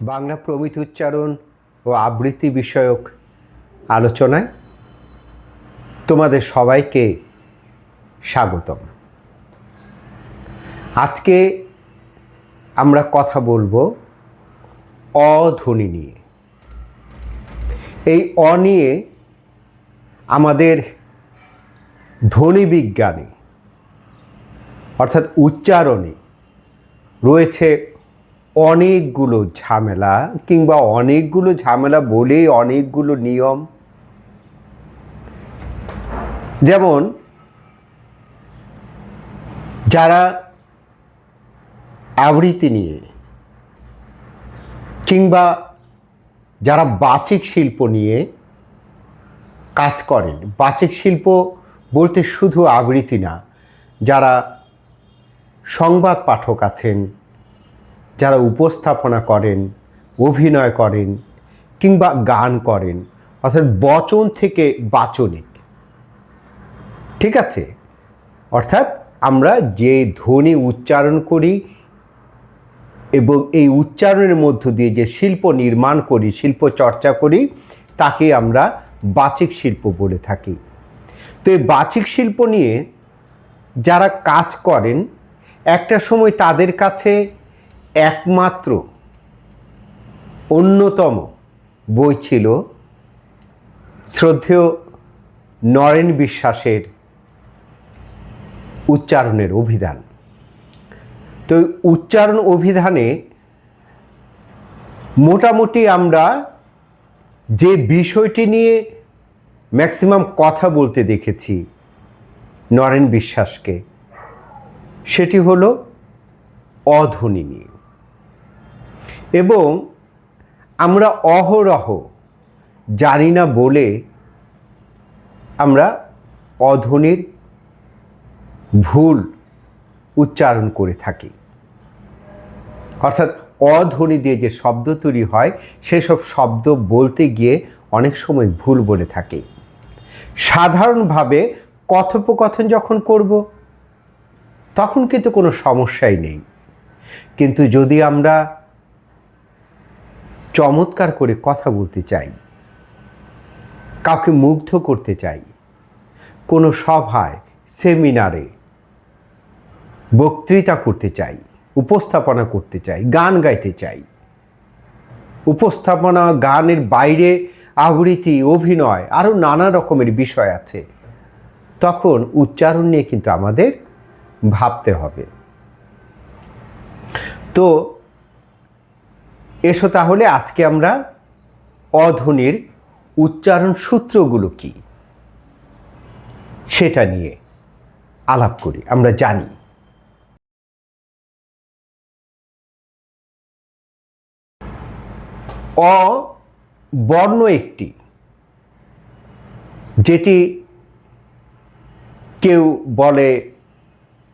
বাংলা প্রমিত উচ্চারণ ও আবৃত্তি বিষয়ক আলোচনায় তোমাদের সবাইকে স্বাগতম। আজকে আমরা কথা বলব অধ্বনি নিয়ে। এই অ নিয়ে আমাদের ধ্বনি বিজ্ঞানে অর্থাৎ উচ্চারণে রয়েছে অনেকগুলো ঝামেলা কিংবা অনেকগুলো ঝামেলা বলেই অনেকগুলো নিয়ম। যেমন, যারা আবৃত্তি নিয়ে কিংবা যারা বাচিক শিল্প নিয়ে কাজ করেন, বাচিক শিল্প বলতে শুধু আবৃত্তি না, যারা সংবাদ পাঠক আছেন যারা উপস্থাপনা করেন, অভিনয় করেন কিংবা গান করেন, অর্থাৎ বচন থেকে বাচনিক। ঠিক আছে? অর্থাৎ আমরা যে ধ্বনি উচ্চারণ করি এবং এই উচ্চারণের মধ্য দিয়ে যে শিল্প নির্মাণ করি, শিল্প চর্চা করি, তাকে আমরা বাচিক শিল্প বলে থাকি। তো এই বাচিক শিল্প নিয়ে যারা কাজ করেন, একটা সময় তাদের কাছে একমাত্র অন্যতম বই ছিল শ্রদ্ধেয় নরেন বিশ্বাসের উচ্চারণের অভিধান। তো উচ্চারণ অভিধানে মোটামুটি আমরা যে বিষয়টি নিয়ে ম্যাক্সিমাম কথা বলতে দেখেছি নরেন বিশ্বাসকে, সেটি হলো অধ্বনি নিয়ে। এবং আমরা অহরহ জানি না বলে আমরা অধ্বনির ভুল উচ্চারণ করে থাকি। অর্থাৎ অধ্বনি দিয়ে যে শব্দ তৈরি হয়, সেসব শব্দ বলতে গিয়ে অনেক সময় ভুল বলে থাকি। সাধারণভাবে কথোপকথন যখন করব, তখন কিন্তু কোনো সমস্যাই নেই। কিন্তু যদি আমরা চমৎকার করে কথা বলতে চাই। কাউকে মুগ্ধ করতে চাই। কোনো সভায়, সেমিনারে বক্তৃতা করতে চাই, উপস্থাপনা করতে চাই, গান গাইতে চাই। উপস্থাপনা, গানের বাইরে আবৃত্তি, অভিনয়, আরও নানা রকমের বিষয় আছে। তখন উচ্চারণ নিয়ে কিন্তু আমাদের ভাবতে হবে। তো এসো তাহলে আজকে আমরা অধ্বনির উচ্চারণ সূত্রগুলো কি? সেটা নিয়ে আলাপ করি, আমরা জানি। অ বর্ণ একটি, যেটি কেউ বলে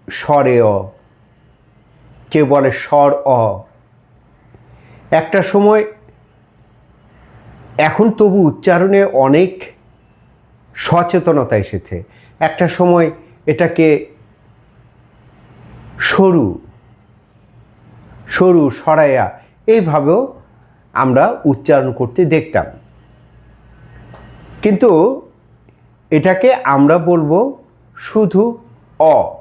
স্বরে অ, কেউ বলে স্বর অ একটা সময় এখন তবু উচ্চারণে অনেক সচেতনতা এসেছে। একটা সময় এটাকে সরু সরু, সরাইয়া এইভাবেও আমরা উচ্চারণ করতে দেখতাম। কিন্তু এটাকে আমরা বলব শুধু অ।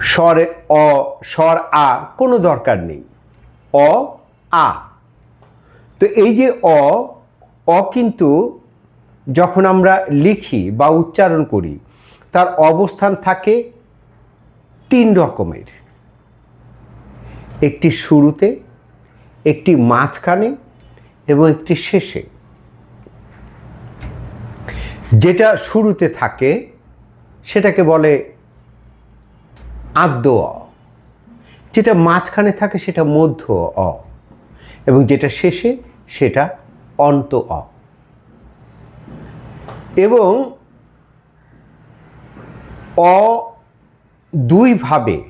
স্বরে অ, স্বর আ কোনো দরকার নেই। অ, আ। তো এই যে অ অ কিন্তু যখন আমরা লিখি বা উচ্চারণ করি, তার অবস্থান থাকে তিন রকমের। একটি শুরুতে, একটি মাঝখানে এবং একটি শেষে। যেটা শুরুতে থাকে, সেটাকে বলে আদ্য অ। যেটা মাঝখানে থাকে সেটা মধ্য অ। এবং যেটা শেষে সেটা অন্ত অ। এবং অ দুইভাবে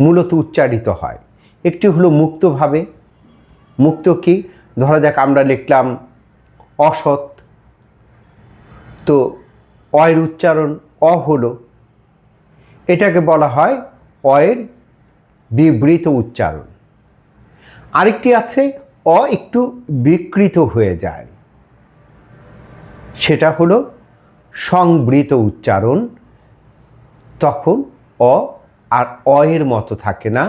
মূলত উচ্চারিত হয়। একটি হলো মুক্তভাবে মুক্ত কি? ধরা যাক আমরা লিখলাম অসৎ। তো অয়ের উচ্চারণ অ হলো। এটাকে বলা হয় অয়ের বিবৃত উচ্চারণ। আরেকটি আছে, অ একটু বিকৃত হয়ে যায়। সেটা হলো সংবৃত উচ্চারণ। তখন অ আর অ এর মতো থাকে না,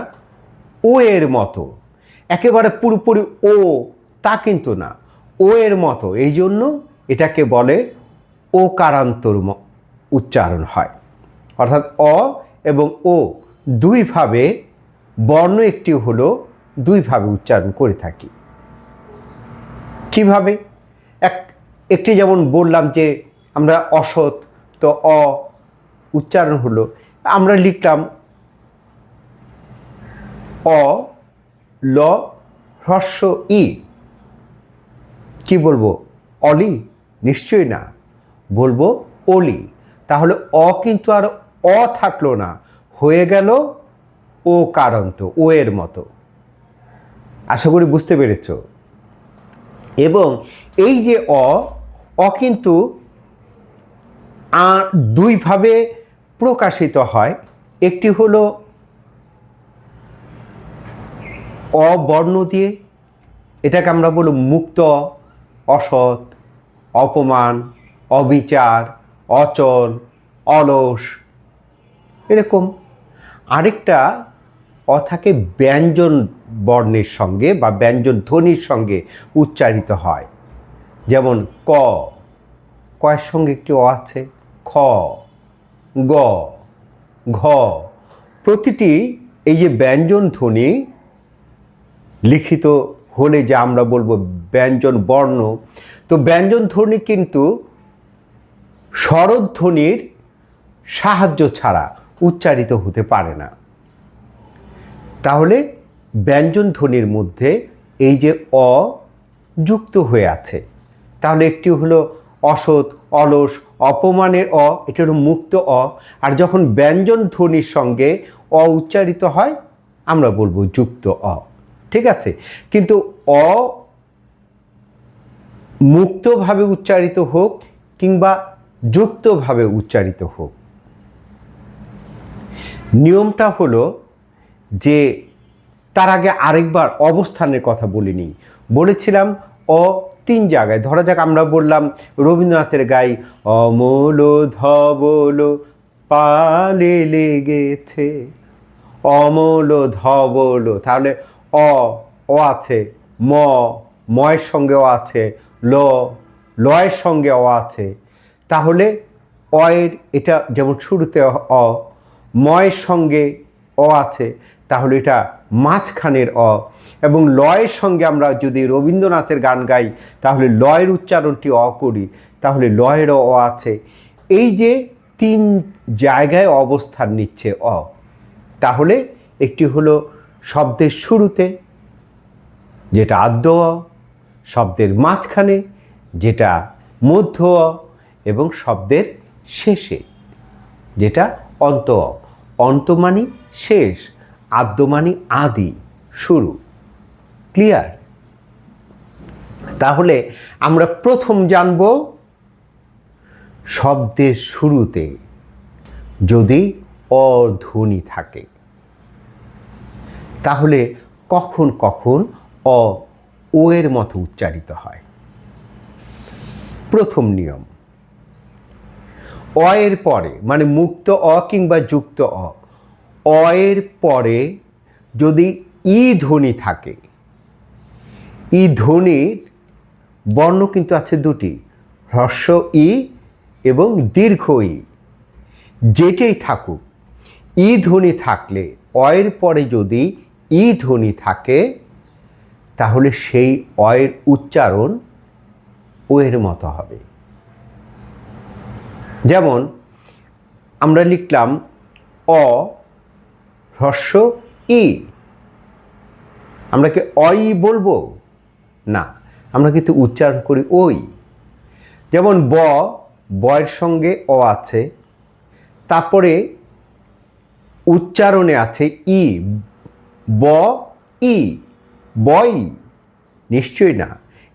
ও এর মতো। একেবারে পুরোপুরি ও, তা কিন্তু না। ও এর মতো, এই জন্য এটাকে বলে ও কারান্তর উচ্চারণ হয়। অর্থাৎ অ এবং ও দুইভাবে বর্ণ একটি হলো দুইভাবে উচ্চারণ করে থাকি। কীভাবে? এক, একটি যেমন বললাম যে আমরা অসৎ তো অ উচ্চারণ হলো, আমরা লিখলাম অ, ল, হ্রস্ব, ই। কি বলব? অলি? নিশ্চয়ই না। বলব অলি। তাহলে অ কিন্তু আর অ থাকল না। হয়ে গেল ও কারন্ত, ও এর মতো। আশা করি বুঝতে পেরেছ? এবং এই যে অ অ কিন্তু দুইভাবে প্রকাশিত হয়। একটি হলো অবর্ণ দিয়ে, এটাকে আমরা বলব মুক্ত, অসৎ, অপমান, অবিচার, অচল, অলস, এরকম। আরেকটা অ থাকে ব্যঞ্জন বর্ণের সঙ্গে বা ব্যঞ্জন ধ্বনির সঙ্গে উচ্চারিত হয়। যেমন ক, কয়ের সঙ্গে একটি অ আছে, খ, গ, ঘ। প্রতিটি এই যে ব্যঞ্জন ধ্বনি লিখিত হলে যে আমরা বলব ব্যঞ্জন বর্ণ, তো ব্যঞ্জন ধ্বনি কিন্তু স্বরধ্বনির সাহায্য ছাড়া উচ্চারিত হতে পারে না। তাহলে ব্যঞ্জন ধ্বনির মধ্যে এই যে অ যুক্ত হয়ে আছে, তাহলে একটি হলো অসৎ, অলস, অপমানের অ, এটা হলো মুক্ত অ। আর যখন ব্যঞ্জন ধ্বনির সঙ্গে অ উচ্চারিত হয়, আমরা বলব যুক্ত অ। ঠিক আছে? কিন্তু অ মুক্তভাবে উচ্চারিত হোক কিংবা যুক্তভাবে উচ্চারিত হোক, নিয়মটা হলো যে তার আগে আরেকবার অবস্থানের কথা বলিনি। বলেছিলাম, অ, তিন জায়গায়। ধরা যাক আমরা বললাম, রবীন্দ্রনাথের গাই অমল ধবল পালে লেগেছে। অমল ধবল তাহলে অ ও আছে, ম, ময়ের সঙ্গে ও আছে, ল, লয়ের সঙ্গে অ আছে। তাহলে অয়ের এটা যেমন শুরুতে অ, ময়ের সঙ্গে অ আছে তাহলে এটা মাঝখানের অ। এবং লয়ের সঙ্গে আমরা যদি রবীন্দ্রনাথের গান গাই তাহলে লয়ের উচ্চারণটি অ করি। তাহলে লয়ের অ আছে। এই যে তিন জায়গায় অবস্থান নিচ্ছে অ। তাহলে একটি হলো শব্দের শুরুতে যেটা আদ্য অ, শব্দের মাঝখানে যেটা মধ্য অ, এবং শব্দের শেষে যেটা অন্ত অ। অন্ত মানে শেষ। আদ্য মানে আদি শুরু। ক্লিয়ার তাহলে আমরা প্রথম জানব শব্দের শুরুতে যদি অধ্বনি থাকে। তাহলে কখন কখন অ, ও এর মতো উচ্চারিত হয়? প্রথম নিয়ম। অ এর পরে মানে মুক্ত অ কিংবা যুক্ত অ অ এর পরে যদি ই ধ্বনি থাকে, ই ধ্বনির বর্ণ কিন্তু আছে দুটি, হ্রস্ব ই এবং দীর্ঘ ই। যেটাই থাকুক, ই ধ্বনি থাকলে, অয়ের পরে যদি ই ধ্বনি থাকে, তাহলে সেই অয়ের উচ্চারণ ও এর মতো হবে। যেমন আমরা লিখলাম অ হ্রস্ব ই। আমরা কি অই বলব? না, আমরা কিন্তু উচ্চারণ করি ওই। যেমন ব, বয়ের সঙ্গে অ আছে, তারপরে উচ্চারণে আছে ই, ব, ই, বই। নিশ্চয়ই না,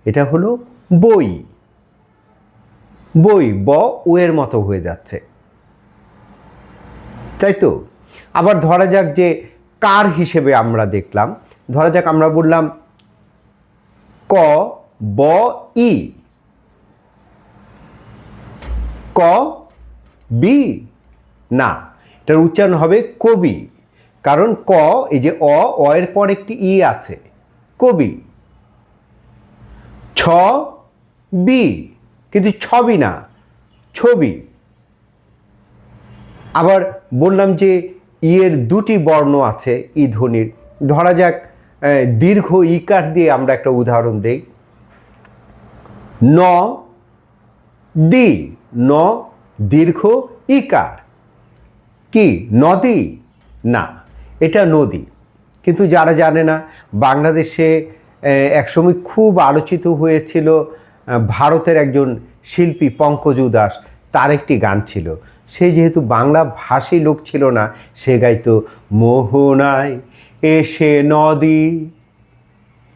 এটা হলো বই। বই, ব ও এর মতো হয়ে যাচ্ছে। তাই তো? আবার ধরা যাক যে কার হিসেবে আমরা দেখলাম, ধরা যাক আমরা বললাম ক, ব, ই। ক, বি, না, এটার উচ্চারণ হবে কবি, কারণ ক, এই যে অ অ এর পর একটি ই আছে, কবি। ছ, বি, কিন্তু ছবি না, ছবি। আবার বললাম যে ইয়ের দুটি বর্ণ আছে ই ধ্বনির ধরা যাক দীর্ঘ ইকার দিয়ে আমরা একটা উদাহরণ দেই। ন, দি, ন, দীর্ঘ ইকার। কি, নদী? না, এটা নদী। কিন্তু যারা জানে না, বাংলাদেশে একসময় খুব আলোচিত হয়েছিল ভারতের একজন শিল্পী পঙ্কজ উদাস তার একটি গান ছিল। সে যেহেতু বাংলা ভাষী লোক ছিল না, সে গাইতো মোহনায় এসে নদী।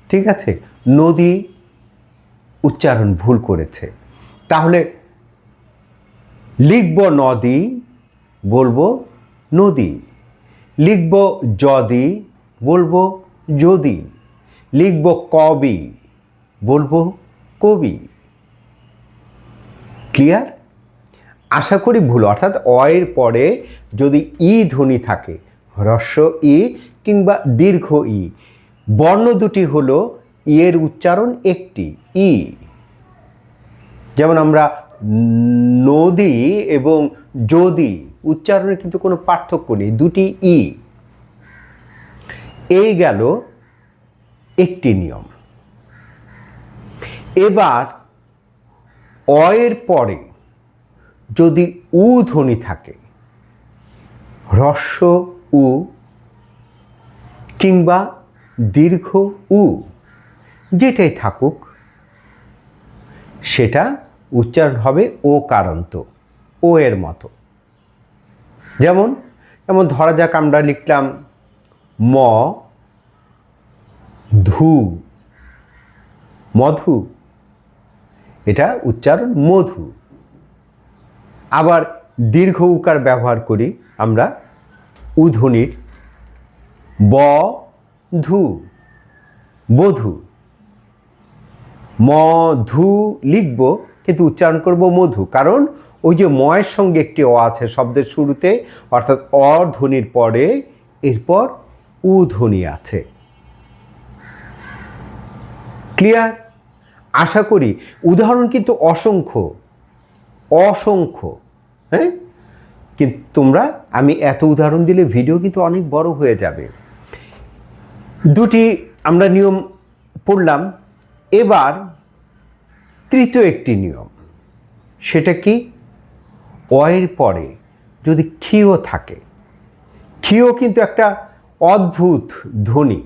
ঠিক আছে? নদী উচ্চারণ ভুল করেছে। তাহলে লিখব নদী, বলব নদী। লিখব যদি, বলব যদি। লিখব কবি, বলব কবি। ক্লিয়ার? আশা করি ভুল, অর্থাৎ অয়ের পরে যদি ই ধ্বনি থাকে, হ্রস্ব ই কিংবা দীর্ঘ ই, বর্ণ দুটি হলো ইয়ের উচ্চারণ একটি, ই। যেমন আমরা নদী এবং যদি উচ্চারণে কিন্তু কোনো পার্থক্য নেই, দুটি ই। এই গেল একটি নিয়ম। এবার অয়ের পরে যদি উ ধ্বনি থাকে, হ্রস্ব উ কিংবা দীর্ঘ উ যেটাই থাকুক, সেটা উচ্চারণ হবে ও কারন্ত, ও এর মতো। যেমন যেমন ধরা যাক আমরা লিখলাম ম, ধু, মধু। এটা উচ্চারণ মধু। আবার দীর্ঘ উকার ব্যবহার করি আমরা উধ্বনির ব, ধু বধু মধু লিখব, কিন্তু উচ্চারণ করব মধু, কারণ ওই যে ময়ের সঙ্গে একটি অ আছে শব্দের শুরুতে, অর্থাৎ অ ধ্বনির পরে এরপর উ ধ্বনি আছে। ক্লিয়ার? আশা করি। উদাহরণ কিন্তু অসংখ্য। অসংখ্য। হ্যাঁ? কিন্তু তোমরা, আমি এত উদাহরণ দিলে ভিডিও কিন্তু অনেক বড় হয়ে যাবে। দুটি আমরা নিয়ম পড়লাম। এবার তৃতীয় একটি নিয়ম। সেটা কি? অয়ের পরে যদি ক্ষীয় থাকে। ক্ষীয় কিন্তু একটা অদ্ভুত ধ্বনি।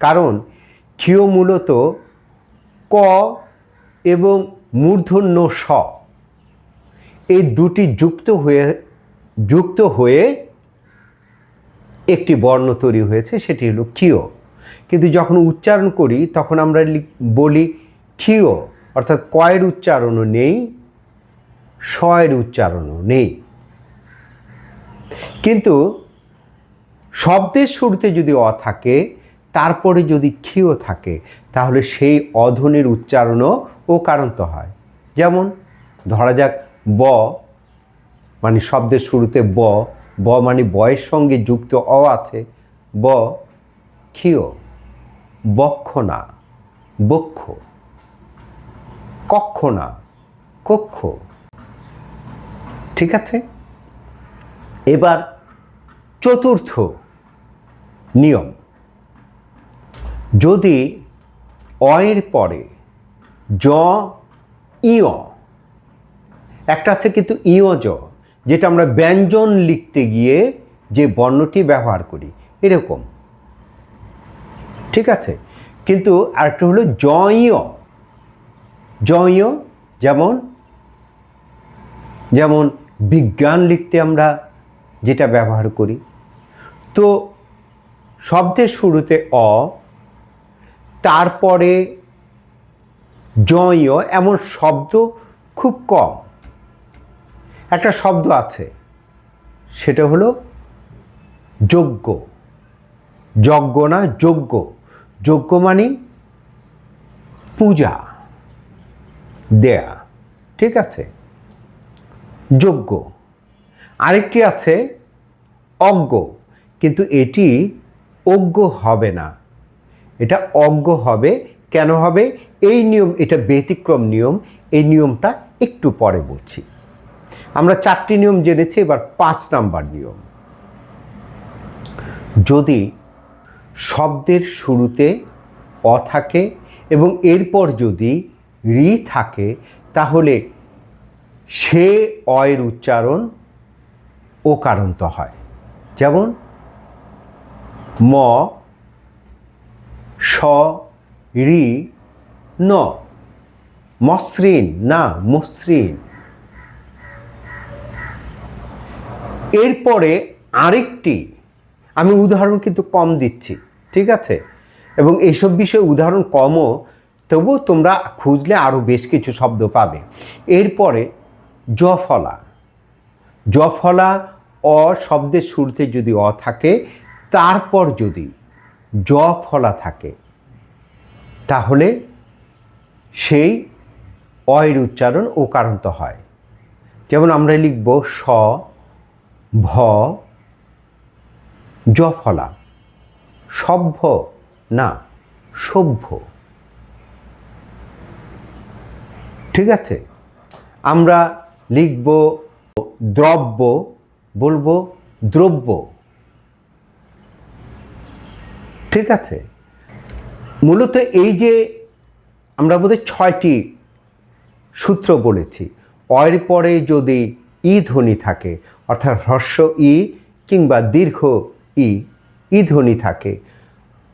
কারণ ক্ষীয় মূলত ক এবং মূর্ধন্য স। এই দুটি যুক্ত হয়ে যুক্ত হয়ে একটি বর্ণ তৈরি হয়েছে, সেটি হলো ক্ষীয়। কিন্তু যখন উচ্চারণ করি, তখন আমরা বলি ক্ষীয়, অর্থাৎ কয়ের উচ্চারণও নেই শয়ের উচ্চারণও নেই। কিন্তু শব্দের শুরুতে যদি অ থাকে, তারপরে যদি ক্ষীয় থাকে, তাহলে সেই অধ্বনির উচ্চারণও ও কারন্ত হয়। যেমন ধরা যাক ব মানে শব্দের শুরুতে ব। ব মানে বয়ের সঙ্গে যুক্ত অ আছে। ব ক্ষীয়। বক্ষ না বক্ষ। কক্ষ না কক্ষ। ঠিক আছে? এবার চতুর্থ নিয়ম। যদি অয়ের পরে জ ইয় একটা আছে কিন্তু ইয় জ যেটা আমরা ব্যঞ্জন লিখতে গিয়ে যে বর্ণটি ব্যবহার করি, এরকম। ঠিক আছে? কিন্তু আরেকটা হলো জয় জয় যেমন যেমন বিজ্ঞান লিখতে আমরা যেটা ব্যবহার করি। তো শব্দের শুরুতে অ, তারপরে জয় এমন শব্দ খুব কম। একটা শব্দ আছে, সেটা হলো যোগ্য যজ্ঞ না যোগ্য যোগ্য মানে পূজা, দেয়া, ঠিক আছে? যোগ্য আরেকটি আছে অজ্ঞ, কিন্তু এটি অজ্ঞ হবে না। এটা অজ্ঞ হবে, কেন হবে? এই নিয়ম, এটা ব্যতিক্রম নিয়ম, এই নিয়মটা একটু পরে বলছি। আমরা চারটি নিয়ম জেনেছি, এবার পাঁচ নাম্বার নিয়ম। যদি শব্দের শুরুতে অ থাকে এবং এরপর যদি রি থাকে, তাহলে সে অয়ের উচ্চারণ ও কারন্ত হয়। যেমন, ম, স, রি, ন, মসৃণ, না, মসৃণ। এরপরে আরেকটি, আমি উদাহরণ কিন্তু কম দিচ্ছি, ঠিক আছে? এবং এইসব বিষয়ে উদাহরণ কমও, তবুও তোমরা খুঁজলে আরও বেশ কিছু শব্দ পাবে। এরপরে জফলা। জফলা অ শব্দের শুরুতে যদি অ থাকে, তারপর যদি জ ফলা থাকে, তাহলে সেই অয়ের উচ্চারণ ও ওকারান্ত হয়। যেমন আমরা লিখব স ভ, জফলা, সভ্য, না, সভ্য। ঠিক আছে? আমরা লিখব দ্রব্য, বলব দ্রব্য। ঠিক আছে? মূলত এই যে আমরা বোধহয় ছয়টি সূত্র বলেছি অয়ের পরে যদি ই ধ্বনি থাকে, অর্থাৎ হ্রস্ব ই কিংবা দীর্ঘ ই ই ধ্বনি থাকে।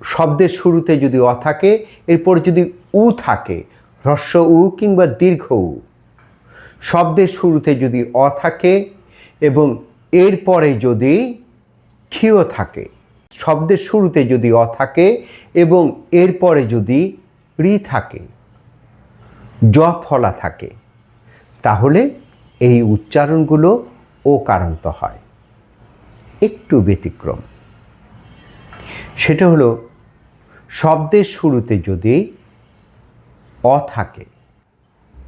শব্দের শুরুতে যদি অ থাকে, এরপর যদি উ থাকে হ্রস্ব উ কিংবা দীর্ঘ উ। শব্দের শুরুতে যদি অ থাকে এবং এরপরে যদি ক্ষীয় থাকে, শব্দের শুরুতে যদি অ থাকে এবং এরপরে যদি রি থাকে, জ ফলা থাকে, তাহলে এই উচ্চারণগুলো ও কারান্ত হয়। একটু ব্যতিক্রম। সেটা হলো, শব্দের শুরুতে যদি অ থাকে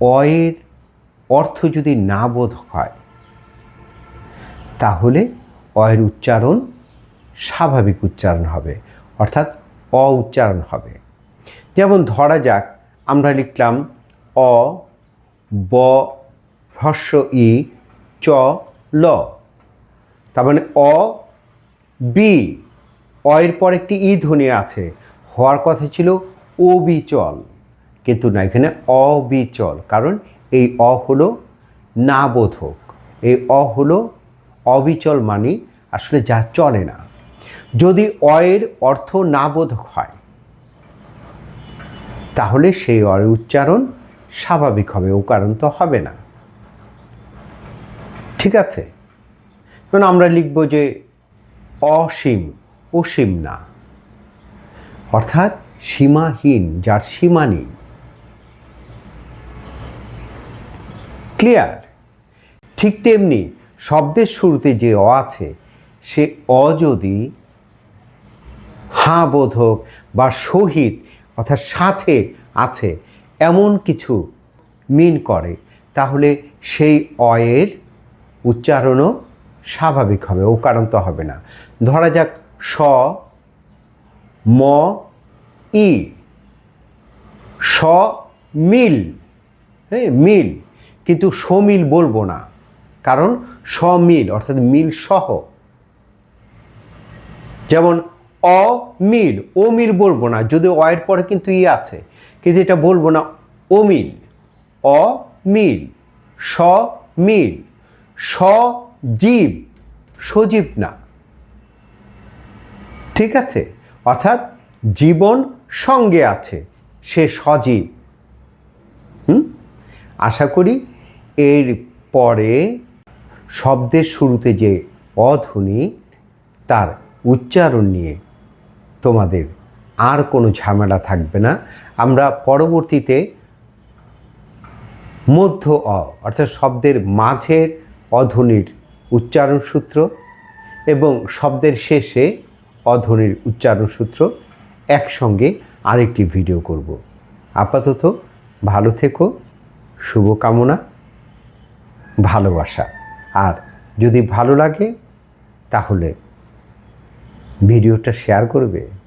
অয়ের অর্থ যদি না বোধ হয়, তাহলে অয়ের উচ্চারণ স্বাভাবিক উচ্চারণ হবে, অর্থাৎ অ উচ্চারণ হবে। যেমন ধরা যাক, আমরা লিখলাম অ, ব হ্রস্ব ই, চ, ল। তার মানে অ, বি। অয়ের পর একটি ই ধ্বনি আছে। হওয়ার কথা ছিল অবিচল কিন্তু না, এখানে অবিচল কারণ এই অ হলো না বোধক এই অ হলো অবিচল মানে। আসলে যা চলে না। যদি অয়ের অর্থ না বোধক হয়, তাহলে সেই অয়ের উচ্চারণ স্বাভাবিক হবে। ও কারণ তো হবে না। ঠিক আছে? যেমন আমরা লিখব যে অসীম অসীম না। অর্থাৎ সীমাহীন, যার সীমা নেই। ক্লিয়ার? ঠিক তেমনি শব্দের শুরুতে যে অ আছে, সে অ যদি হাঁ বোধক বা সহিত, অর্থাৎ সাথে আছে, এমন কিছু মিন করে, তাহলে সেই অয়ের উচ্চারণও স্বাভাবিক হবে ও কারণ তো হবে না। ধরা যাক স, ম, ই। স, মিল। হ্যাঁ মিল। কিন্তু সমিল বলব না, কারণ সমিল, অর্থাৎ মিল সহ। যেমন অমিল ও মিল বলব না যদি অয়ের পরে কিন্তু ই আছে, কিন্তু এটা বলব না অমিল অমিল, সমিল। সজীব সজীব না। ঠিক আছে? অর্থাৎ জীবন সঙ্গে আছে, সে সজীব। হুম? আশা করি এর পরে শব্দের শুরুতে যে অধ্বনি, তার উচ্চারণ নিয়ে তোমাদের আর কোনো ঝামেলা থাকবে না। আমরা পরবর্তীতে মধ্য অ, অর্থাৎ শব্দের মাঝের অধ্বনির উচ্চারণ সূত্র এবং শব্দের শেষে অধ্বনির উচ্চারণ সূত্র একসঙ্গে আরেকটি ভিডিও করব। আপাতত ভালো থেকো, শুভকামনা, ভালোবাসা। আর যদি ভালো লাগে, তাহলে ভিডিওটা শেয়ার করবে।